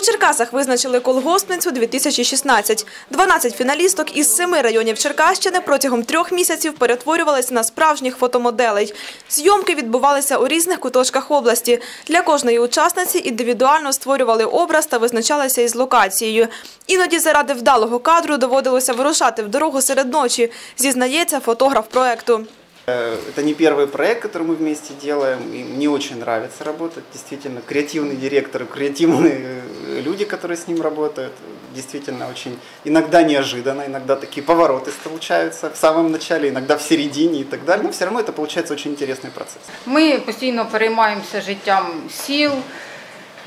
Черкасах визначили колгоспницю 2016. 12 фіналісток із семи районів Черкащини протягом трьох місяців перетворювалися на справжніх фотомоделей. Зйомки відбувалися у різних куточках області. Для кожної учасниці індивідуально створювали образ та визначалися із локацією. Іноді заради вдалого кадру доводилося вирушати в дорогу серед ночі, зізнається фотограф проекту. Э, Это не первый проект, который мы вместе делаем, и мне очень нравится работать. Действительно, креативный директор, креативные э, люди, которые с ним работают, действительно очень иногда неожиданно, иногда такие повороты случаются в самом начале, иногда в середине и так далее, но все равно это получается очень интересный процесс. Ми постійно переймаємося життям сіл,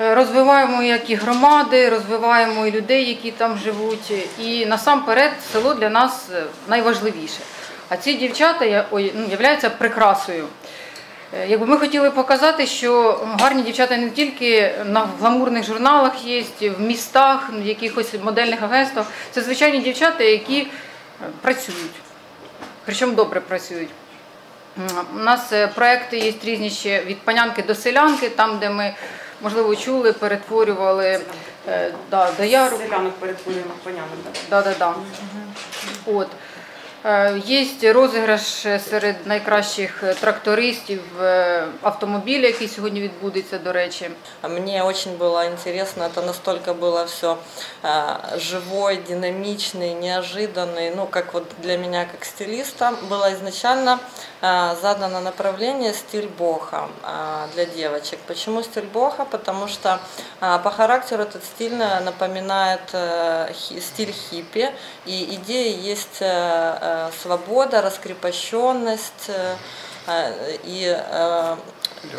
е, розвиваємо як і громади, розвиваємо і людей, які там живуть. І насамперед село для нас е, найважливіше. А ці дівчата ну, являються прикрасою. Е, Якби ми хотіли показати, що гарні дівчата не тільки на гламурних журналах є, в містах, в якихось модельних агентствах, це звичайні дівчата, які е, працюють, причому добре працюють. У нас е, проекти є різні ще від панянки до селянки, там, де ми, можливо, чули, перетворювали да, дояру. Селянок перетворюємо в панянок. так? Да, да, да. От. Е, Є розіграш серед найкращих трактористів е, автомобіля, який сьогодні відбудеться, до речі. Мне очень было интересно, это настолько было все живой, динамичный, неожиданный. Ну, как вот для меня, как стилиста, было изначально э, задано направление стиль боха э, для девочек. Почему стиль боха? Потому что э, по характеру этот стиль э, напоминает э, хи- стиль хиппи, и идея есть э, э, свобода, раскрепощенность э, э, и э,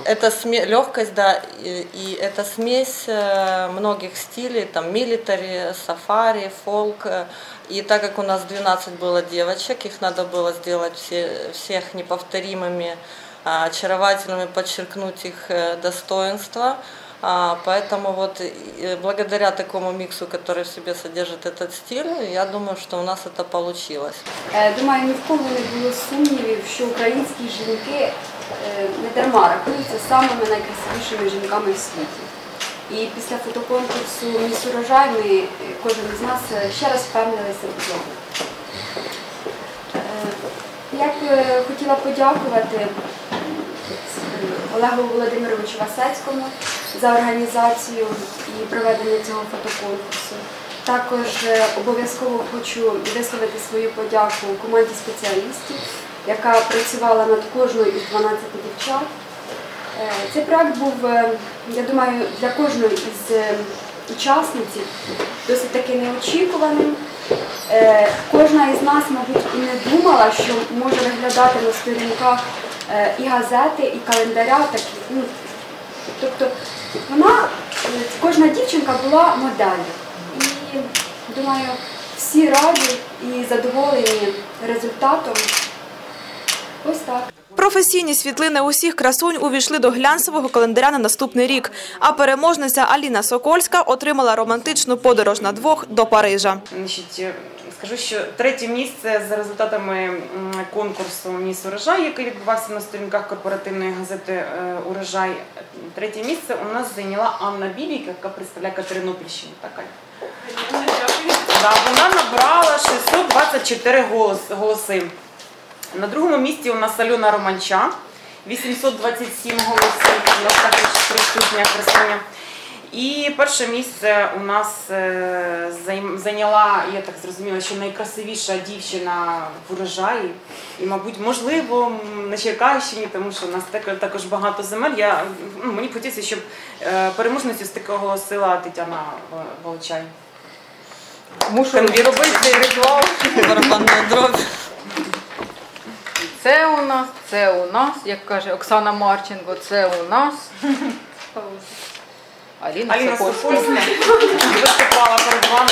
это сме- легкость, да, и, и это смесь э, многих стилей, там милитари, сафари, фолк. э, И так как у нас 12 было девочек, их надо было сделать все, всех неповторимыми, а, очаровательными, подчеркнуть их э, достоинства. А, Поэтому вот э, благодаря такому миксу, который в себе содержит этот стиль, я думаю, что у нас это получилось. Е, Думаю, ні в кого не було сумнівів, що українські жінки е, не дарма рахуються самими найкрасивішими жінками в світі. І після фотоконкурсу «Міс урожай» ми, е, кожен з нас е, ще раз впевнилися в цьому. Е, Я б е, хотіла подякувати м, Олегу Володимировичу Васецькому за організацію і проведення цього фотоконкурсу. Також е, обов'язково хочу висловити свою подяку команді спеціалістів, яка працювала над кожною із 12 дівчат. Е, Цей проект був, е, я думаю, для кожної із учасниць досить таки неочікуваним. Кожна із нас, мабуть, і не думала, що може виглядати на сторінках і газети, і календаря такі. Ну, тобто вона, е, кожна дівчинка була моделлю. І думаю, всі раді і задоволені результатом. Ось так. Професійні світлини усіх красунь увійшли до глянцевого календаря на наступний рік. А переможниця Аліна Сокольська отримала романтичну подорож на двох до Парижа. Скажу, що третє місце за результатами конкурсу Міс Урожай, який відбувався на сторінках корпоративної газети е, Урожай. Третє місце у нас зайняла Анна Бібік, яка представляє Катеринопільщину. Така. Да, вона набрала 624 голос- голоси. На другому місці у нас Альона Романча, 827 голосів, у нас також присутня красуня. І перше місце у нас е, зайняла, я так зрозуміла, що найкрасивіша дівчина в урожаї. І, мабуть, можливо, на Черкащині, тому що у нас також багато земель. Я, ну, мені б хотілося, щоб е, переможницю з такого оголосила Тетяна Вол- Волчай. Мушу робити цей ритуал. Це у нас, це у нас, як каже Оксана Марченко, це у нас. Аліна, Аліна Сокольська. Сокольська виступала перед вами.